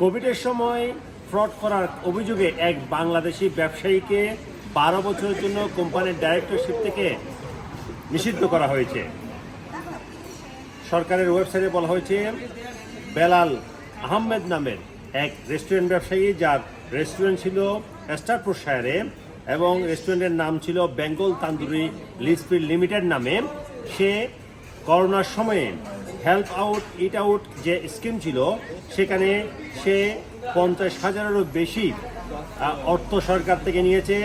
কোভিডের সময় ফ্রড করার অভিযোগে এক বাংলাদেশি ব্যবসায়ীকে বারো বছরের জন্য কোম্পানির ডাইরেক্টরশিপ থেকে নিষিদ্ধ করা হয়েছে। সরকারের ওয়েবসাইটে বলা হয়েছে, বেলাল আহমেদ নামের এক রেস্টুরেন্ট ব্যবসায়ী, যার রেস্টুরেন্ট ছিল স্টারপুরশায়ারে এবং রেস্টুরেন্টের নাম ছিল বেঙ্গল তান্দুরি লিসফিল লিমিটেড নামে। সে করোনার সময়ে হেল্প আউট ইট আউট যে স্কিম ছিল, সেখানে সে পঞ্চাশ হাজারেরও বেশি অর্থ সরকার থেকে নিয়েছে।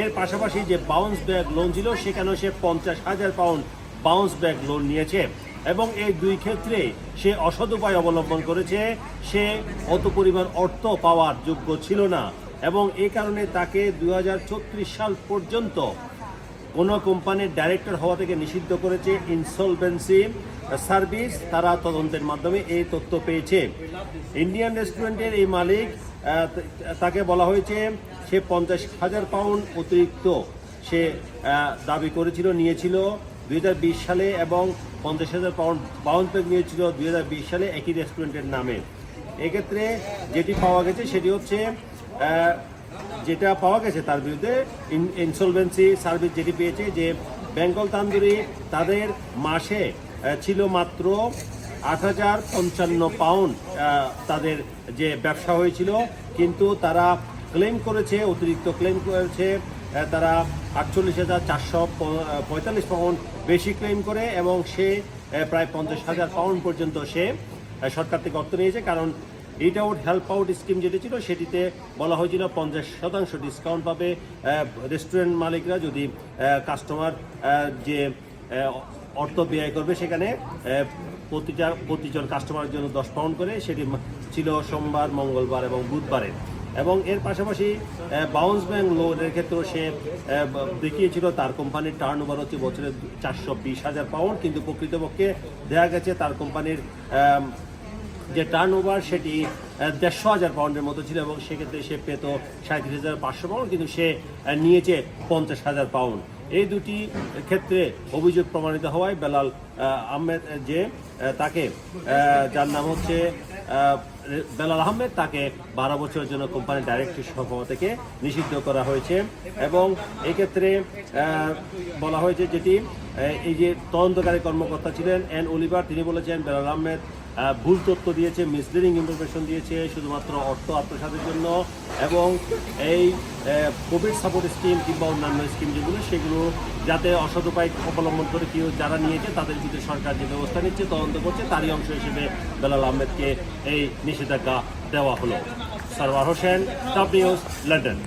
এর পাশাপাশি যে বাউন্স ব্যাগ লোন ছিল, সেখানেও সে পঞ্চাশ হাজার পাউন্ড বাউন্স ব্যাক লোন নিয়েছে। এবং এই দুই ক্ষেত্রে সে অসৎ উপায় অবলম্বন করেছে। সে অত পরিমাণ অর্থ পাওয়ার যোগ্য ছিল না। এবং এই কারণে তাকে দু সাল পর্যন্ত কোনো কোম্পানির ডাইরেক্টর হওয়া থেকে নিষিদ্ধ করেছে ইনসলভেন্সি সার্ভিস তারা তদন্তের মাধ্যমে এই তথ্য পেয়েছে। ইন্ডিয়ান রেস্টুরেন্টের এই মালিক তাকে বলা হয়েছে, সে পঞ্চাশ হাজার পাউন্ড অতিরিক্ত সে দাবি করেছিল, নিয়েছিল। দু হাজার বিশ সালে এবং পঞ্চাশ হাজার পাউন্ড বাউন্ড পেগ নিয়েছিল দুই হাজার বিশ সালে একই রেস্টুরেন্টের নামে। এক্ষেত্রে যেটি পাওয়া গেছে সেটি হচ্ছে যেটা পাওয়া গেছে তার বিরুদ্ধে ইনসলভেন্সি সার্ভিস যেটি পেয়েছে যে বেঙ্গল তান্দুরি তাদের মাসে ছিল মাত্র আট হাজার পঞ্চান্ন পাউন্ড তাদের যে ব্যবসা হয়েছিল। কিন্তু তারা ক্লেম করেছে, অতিরিক্ত ক্লেম করেছে তারা আটচল্লিশ হাজার চারশো পঁয়তাল্লিশ পাউন্ড বেশি ক্লেম করে এবং সে প্রায় পঞ্চাশ হাজার পাউন্ড পর্যন্ত সে সরকার থেকে অর্থ নিয়েছে। কারণ eat out help out scheme যেটি ছিল, সেটিতে বলা হয়েছিল পঞ্চাশ শতাংশ ডিসকাউন্ট পাবে রেস্টুরেন্ট মালিকরা যদি কাস্টমার যে অর্থ ব্যয় করবে সেখানে প্রতিটা, প্রতিজন কাস্টমারের জন্য দশ পাউন্ড করে, সেটি ছিল সোমবার, মঙ্গলবার এবং বুধবারে। এবং এর পাশাপাশি বাউন্স ব্যাংক লোনের ক্ষেত্রেও সে দেখিয়েছিল, তার কোম্পানির টার্ন ওভার হচ্ছে বছরে চারশো বিশ হাজার পাউন্ড কিন্তু প্রকৃতপক্ষে দেখা গেছে তার কোম্পানির যে টার্ন ওভার সেটি দেড়শো হাজার পাউন্ডের মতো ছিল এবং সেক্ষেত্রে সে পেত সাঁত্রিশ হাজার পাঁচশো পাউন্ড কিন্তু সে নিয়েছে পঞ্চাশ হাজার পাউন্ড এই দুটি ক্ষেত্রে অভিযোগ প্রমাণিত হওয়ায় বেলাল আহ, আহমেদ যে তাকে যার নাম হচ্ছে বেলাল আহমেদ তাকে বারো বছরের জন্য কোম্পানির ডাইরেক্টর সভা থেকে নিষিদ্ধ করা হয়েছে এবং এক্ষেত্রে বলা হয়েছে যেটি এই যে তদন্তকারী কর্মকর্তা ছিলেন এন অলিভার, তিনি বলেছেন বেলাল আহমেদ ভুল তথ্য দিয়েছে মিসলিডিং ইনফরমেশন দিয়েছে, শুধুমাত্র অর্থ আত্মসাতের জন্য এবং এই কোভিড সাপোর্ট স্কিম কিংবা অন্যান্য স্কিম যেগুলো, সেগুলো যাতে অসৎ উপায় অবলম্বন করে কেউ যারা নিয়েছে, তাদের বিরুদ্ধে সরকার যে ব্যবস্থা নিচ্ছে, তদন্ত করছে, তারই অংশ হিসেবে বেলাল আহমেদকে এই নিষেধাজ্ঞা দেওয়া হলো Sarwar Hossain top news London